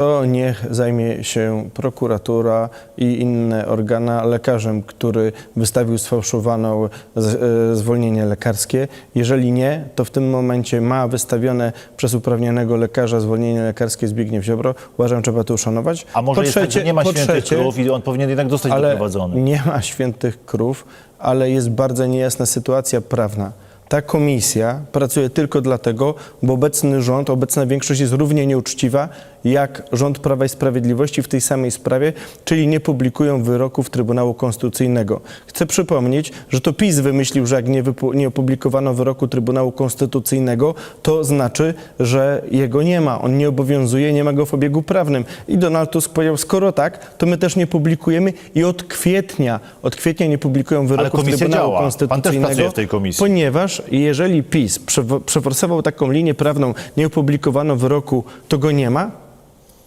To niech zajmie się prokuratura i inne organa lekarzem, który wystawił sfałszowaną e, zwolnienie lekarskie. Jeżeli nie, to w tym momencie ma wystawione przez uprawnionego lekarza zwolnienie lekarskie Zbigniew Ziobro. Uważam, że trzeba to uszanować. A może Po jest tak, że nie ma świętych trzecie- krów i on powinien jednak zostać ale doprowadzony. nie ma świętych krów, ale jest bardzo niejasna sytuacja prawna. Ta komisja pracuje tylko dlatego, bo obecny rząd, obecna większość jest równie nieuczciwa jak rząd Prawa i Sprawiedliwości w tej samej sprawie, czyli nie publikują wyroków Trybunału Konstytucyjnego. Chcę przypomnieć, że to PiS wymyślił, że jak nie, nie opublikowano wyroku Trybunału Konstytucyjnego, to znaczy, że jego nie ma. On nie obowiązuje, nie ma go w obiegu prawnym. I Donald Tusk powiedział, skoro tak, to my też nie publikujemy i od kwietnia, od kwietnia nie publikują wyroków Trybunału działa. Pan też Konstytucyjnego. pracuje w tej komisji. Ponieważ jeżeli PiS przeforsował taką linię prawną, nie opublikowano wyroku, to go nie ma,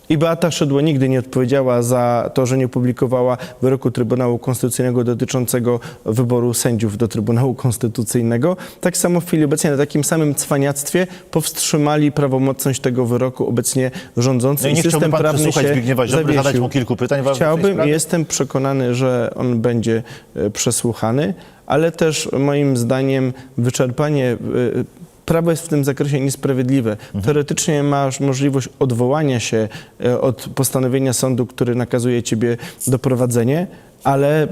i Beata Szydło nigdy nie odpowiedziała za to, że nie publikowała wyroku Trybunału Konstytucyjnego dotyczącego wyboru sędziów do Trybunału Konstytucyjnego. Tak samo w chwili obecnej na takim samym cwaniactwie powstrzymali prawomocność tego wyroku obecnie rządzący No i nie chciałby pan przesłuchać Zbigniewa Ziobry, zadać mu kilku pytań Chciałbym i jestem przekonany, że on będzie e, przesłuchany, ale też moim zdaniem wyczerpanie e, Prawo jest w tym zakresie niesprawiedliwe. Mhm. Teoretycznie masz możliwość odwołania się e, od postanowienia sądu, który nakazuje ciebie doprowadzenie, ale e,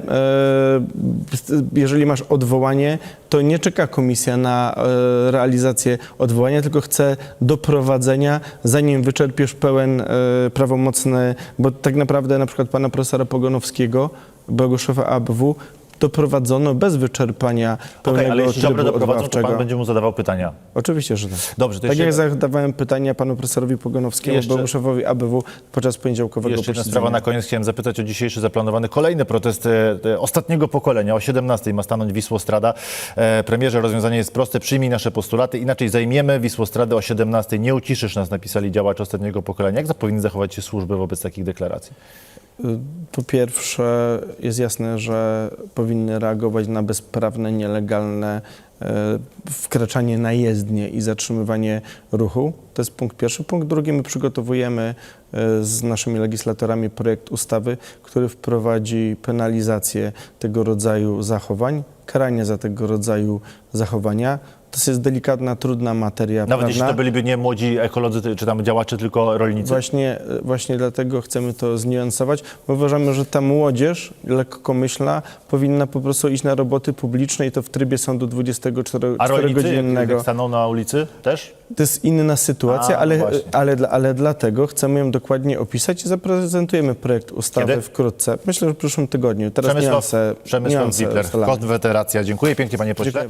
jeżeli masz odwołanie, to nie czeka komisja na e, realizację odwołania, tylko chce doprowadzenia, zanim wyczerpiesz pełen e, prawomocny, bo tak naprawdę na przykład pana profesora Pogonowskiego, byłego szefa ABW, doprowadzono bez wyczerpania pełnego Okej, ale jeśli trybu doprowadzą, to pan będzie mu zadawał pytania. Oczywiście, że tak. Dobrze, to tak jak jeszcze- zadawałem pytania panu profesorowi Pogonowskiemu, Jeszcze- byłemu szefowi ABW podczas poniedziałkowego Jeszcze jedna sprawa na koniec. Chciałem zapytać o dzisiejszy zaplanowany kolejny protest e, e, ostatniego pokolenia. O 17 ma stanąć Wisłostrada. E, premierze, rozwiązanie jest proste. Przyjmij nasze postulaty, inaczej zajmiemy Wisłostradę o 17. Nie uciszysz nas, napisali działacze ostatniego pokolenia. Jak powinny zachować się służby wobec takich deklaracji? Po pierwsze, jest jasne, że powinny reagować na bezprawne, nielegalne e, wkraczanie na jezdnię i zatrzymywanie ruchu. To jest punkt pierwszy. Punkt drugi, my przygotowujemy e, z naszymi legislatorami projekt ustawy, który wprowadzi penalizację tego rodzaju zachowań, karanie za tego rodzaju zachowania. To jest delikatna, trudna materia Nawet jeśli prawna. to byliby nie młodzi ekolodzy czy tam działacze, tylko rolnicy. Właśnie, właśnie dlatego chcemy to zniuansować, bo uważamy, że ta młodzież lekkomyślna powinna po prostu iść na roboty publiczne i to w trybie sądu A rolnicy, jak, 24-godzinnego. staną na ulicy, też? To jest inna sytuacja, A, ale, właśnie. ale, dla- ale dlatego chcemy ją dokładnie opisać i zaprezentujemy projekt ustawy Kiedy? wkrótce. Myślę, że w przyszłym tygodniu. Teraz Przemysław, niuanse, Przemysław niuanse. Konfederacja. Dziękuję pięknie, panie pośle.